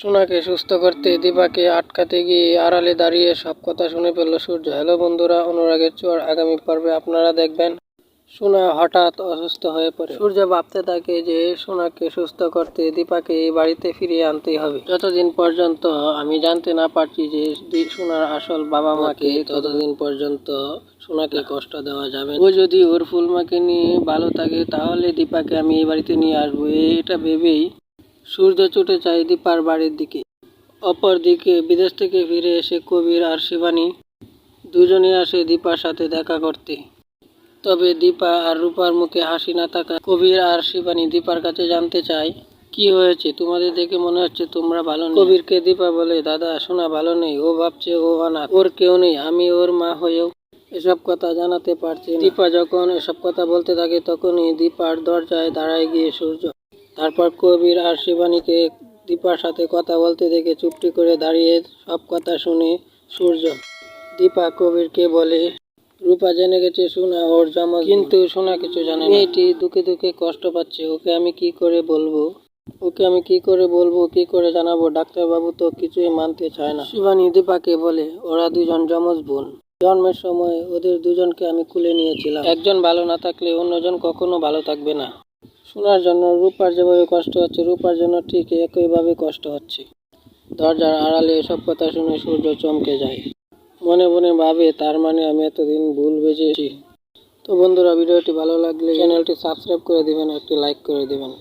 সোনাকে সুস্থ করতে দীপাকে আটকাতে গিয়ে আড়ালে দাঁড়িয়ে সব কথা শুনে ফেলল সূর্য। হ্যালো বন্ধুরা, অনুরাগের চোয়ার আগামী পর্বে আপনারা দেখবেন সোনা হঠাৎ অসুস্থ হয়ে পড়ে। সূর্য ভাবতে থাকে যে সোনাকে সুস্থ করতে দীপাকে এই বাড়িতে ফিরিয়ে আনতেই হবে। যতদিন পর্যন্ত আমি জানতে না পারছি যে সোনার আসল বাবা মাকে, ততদিন পর্যন্ত সোনাকে কষ্ট দেওয়া যাবে ও যদি ওর ফুলমাকে নিয়ে ভালো থাকে, তাহলে দীপাকে আমি এই বাড়িতে নিয়ে আসব। এটা ভেবেই সূর্য ছুটে যায় দীপার বাড়ির দিকে। অপরদিকে বিদেশ থেকে ফিরে এসে কবির আর শিবানী দুজনে আসে দীপার সাথে দেখা করতে। তবে দীপা আর রূপার মুখে হাসি না থাকা কবির আর শিবানী দীপার কাছে জানতে চায়, কি হয়েছে? তোমাদের দেখে মনে হচ্ছে তোমরা ভালো নেই। কবিরকে দীপা বলে, দাদা, শোনা, ভালো নেই। ও ভাবছে ও আনা ওর কেউ নেই। আমি ওর মা হয়েও এসব কথা জানাতে পারছি দীপা যখন এসব কথা বলতে থাকে, তখনই দীপার দরজায় দাঁড়ায় গিয়ে সূর্য তারপর কবির আর শিবানীকে দীপার সাথে কথা বলতে দেখে চুপটি করে দাঁড়িয়ে সব কথা শুনে সূর্য দীপা কবিরকে বলে রূপা জেনে গেছে সোনা ওর জমা কিন্তু সোনা কিছু জানে না। মেয়েটি দুঃখে দুঃখে কষ্ট পাচ্ছে। ওকে আমি কি করে বলব? ওকে আমি কি করে বলব কি করে জানাব? ডাক্তারবাবু তো কিছুই মানতে চায় না। শিবানী দীপাকে বলে ওরা দুজন যমজ বোন। জন্মের সময় ওদের দুজনকে আমি কুলে নিয়েছিলাম। একজন ভালো না থাকলে অন্যজন কখনো ভালো থাকবে না। শোনার জন্য রূপার যেভাবে কষ্ট হচ্ছে, রূপার জন্য ঠিক একইভাবে কষ্ট হচ্ছে। দরজার আড়ালে এসব কথা শুনে সূর্য চমকে যায়। মনে মনে ভাবে, তার মানে আমি এতদিন ভুল বেজেছি তো বন্ধুরা, ভিডিওটি ভালো লাগলে চ্যানেলটি সাবস্ক্রাইব করে দিবেন, একটি লাইক করে দিবেন।